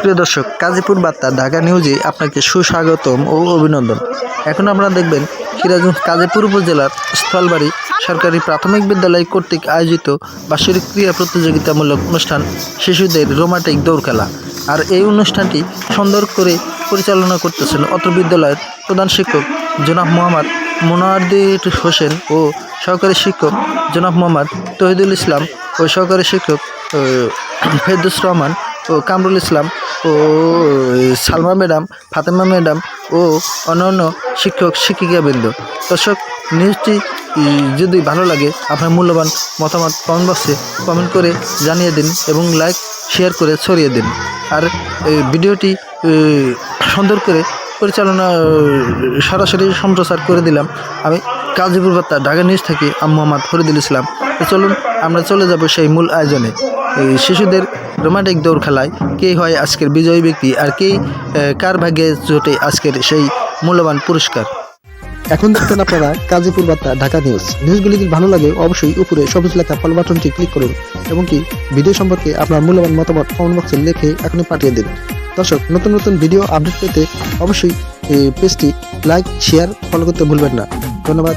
প্রিয় দর্শক গাজীপুর বার্তা, ঢাকা নিউজে আপনাকে সুস্বাগতম ও অভিনন্দন। এখন আপনারা দেখবেন সিরাজগঞ্জ গাজীপুর উপজেলার স্থলবাড়ি সরকারি প্রাথমিক বিদ্যালয় কর্তৃক আয়োজিত বার্ষিক ক্রীড়া প্রতিযোগিতামূলক অনুষ্ঠান শিশুদের রোমান্টিক দৌড় খেলা। আর এই অনুষ্ঠানটি সুন্দর করে পরিচালনা করতেছেন অত্র বিদ্যালয়ের প্রধান শিক্ষক জনাব মোহাম্মদ মোনারদির হোসেন ও সহকারী শিক্ষক জনাব মোহাম্মদ তহিদুল ইসলাম ও সহকারী শিক্ষক ফেরদুস রহমান ও কামরুল ইসলাম, ও সালমা ম্যাডাম, ফাতেমা ম্যাডাম, ও অন্যান্য শিক্ষক শিক্ষিকাবৃন্দ দর্শক নিউজটি যদি ভালো লাগে, আপনার মূল্যবান মতামত কমেন্ট বক্সে কমেন্ট করে জানিয়ে দিন এবং লাইক শেয়ার করে ছড়িয়ে দিন। আর ভিডিওটি সুন্দর করে পরিচালনা সরাসরি সম্প্রচার করে দিলাম। আমি গাজীপুর বার্তা, ঢাকা নিউজ থেকে আমি মোহাম্মদ ফরিদুল ইসলাম। চলুন, আমরা চলে যাব সেই মূল আয়োজনে। শিশুদের রোমান্টিক দৌড় খেলায় কে হয় আজকের বিজয়ী ব্যক্তি আর কে কার ভাগ্যে জোটে আজকের সেই মূল্যবান পুরস্কার? এখন দেখছেন আপনারা গাজীপুর বার্তা, ঢাকা নিউজ। নিউজগুলি যদি ভালো লাগে, অবশ্যই উপরে সবুজ লেখা ফলো বাটনটি ক্লিক করুন এবং কি ভিডিও সম্পর্কে আপনার মূল্যবান মতামত কমেন্ট বক্সে লিখে এখনই পাঠিয়ে দিন। দর্শক, নতুন নতুন ভিডিও আপডেট পেতে অবশ্যই পেজটি লাইক, শেয়ার, ফলো করতে ভুলবেন না। ধন্যবাদ।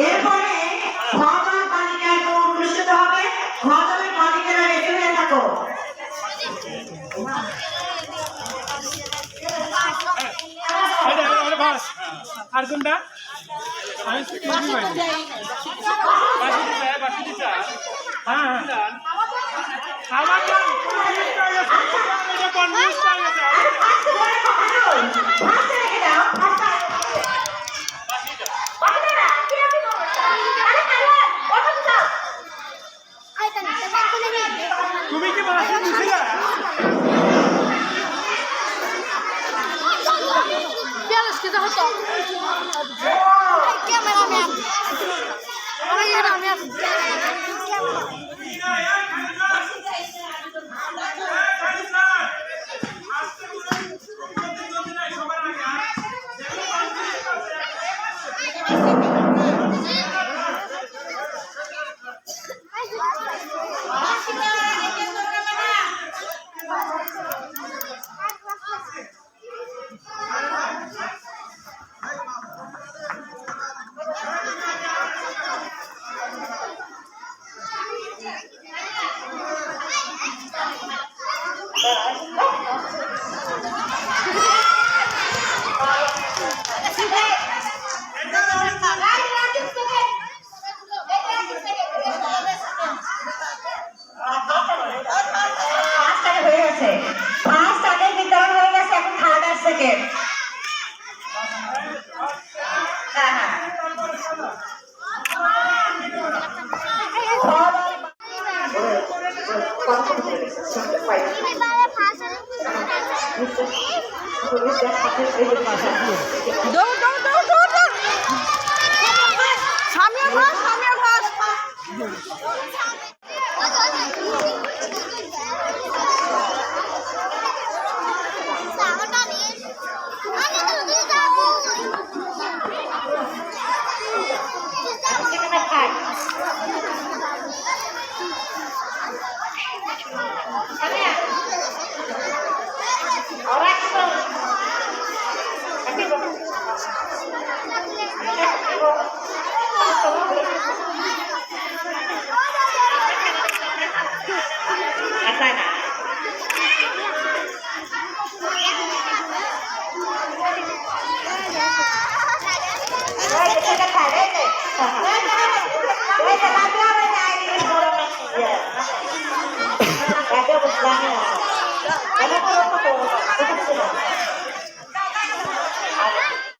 এরপরে বালিকা দৌড় অনুষ্ঠিত হবে। ঘরদমের বালিকারা রেডি হয়ে থাকো। আর কোনটা হ্যাঁ হ্যাঁ। আমার তুমি কি বাসি দিছিলে ক্যামেরাম্যান দৌড় দৌড় দৌড়